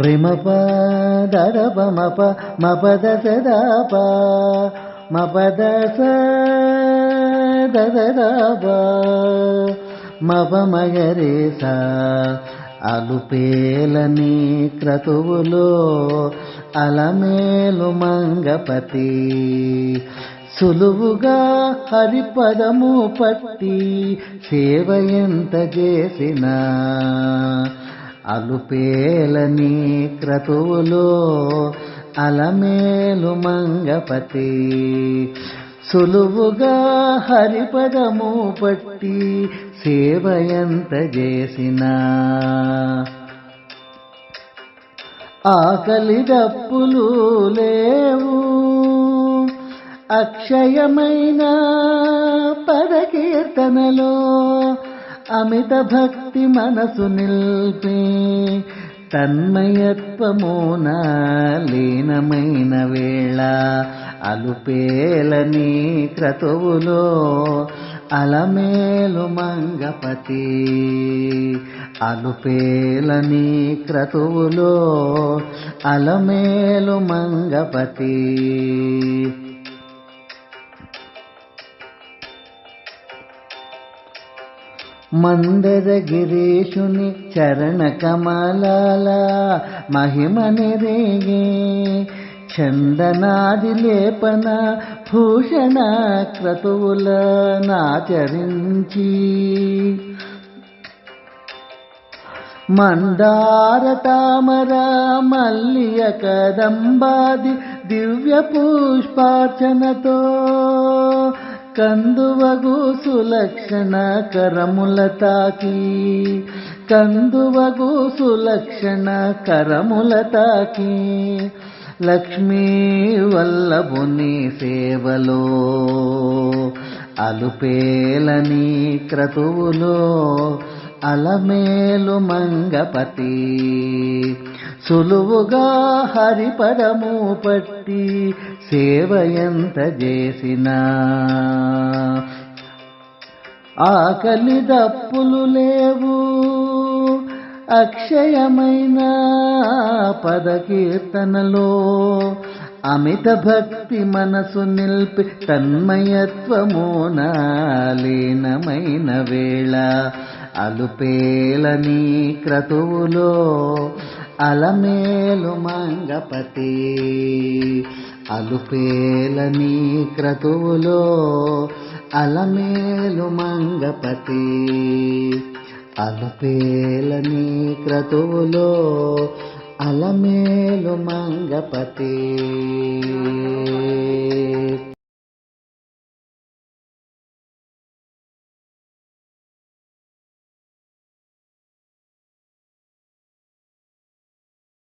రిమప దరప మప మపద సదాప మపద సదరప మప మగరే అలుపేలని క్రతువులో అలమేలు మంగపతి సులువుగా హరిపదము పట్టి సేవ ఎంత చేసినా. అలుపేలని క్రతువులో అలమేలు మంగపతి. సులువుగా హరిపదము పట్టి సేవ ఎంత చేసిన. ఆకలి దప్పులు లేవు. అక్షయమైన పదకీర్తనలో అమిత భక్తి మనసు నిల్పే తన్మయత్వమున లీనమైన వేళ. అలుపేలని క్రతువులో అలమేలు మంగపతి. అలుపేలని క్రతువులో అలమేలు మంగపతి. మందర గిరీషుని చరణ కమలాల మహిమ నిరేగే చందనాది లేపన భూషణ క్రతువుల నాచరించి. మందార తామర మల్లియ కదంబాది దివ్య పుష్పార్చనతో కందువగు సులక్షణ కరముల తాకి. కందువగు సులక్షణ కరముల తాకి. లక్ష్మీ వల్లభుని సేవలో అలుపేలని క్రతువులో అలమేలు మంగపతి. సులువుగా హరిపదము పట్టి సేవ ఎంత చేసినా. ఆకలి దప్పులు లేవు అక్షయమైన పదకీర్తనలో అమిత భక్తి మనసు నిల్పి తన్మయత్వమునాలీనమైన వేళ. అలుపేలని క్రతువులో అలమేలు మంగపతి. అలుపేలని క్రతువులో అలమేలు మంగపతి. అలుపేలని క్రతువులో అలమేలు మంగపతి.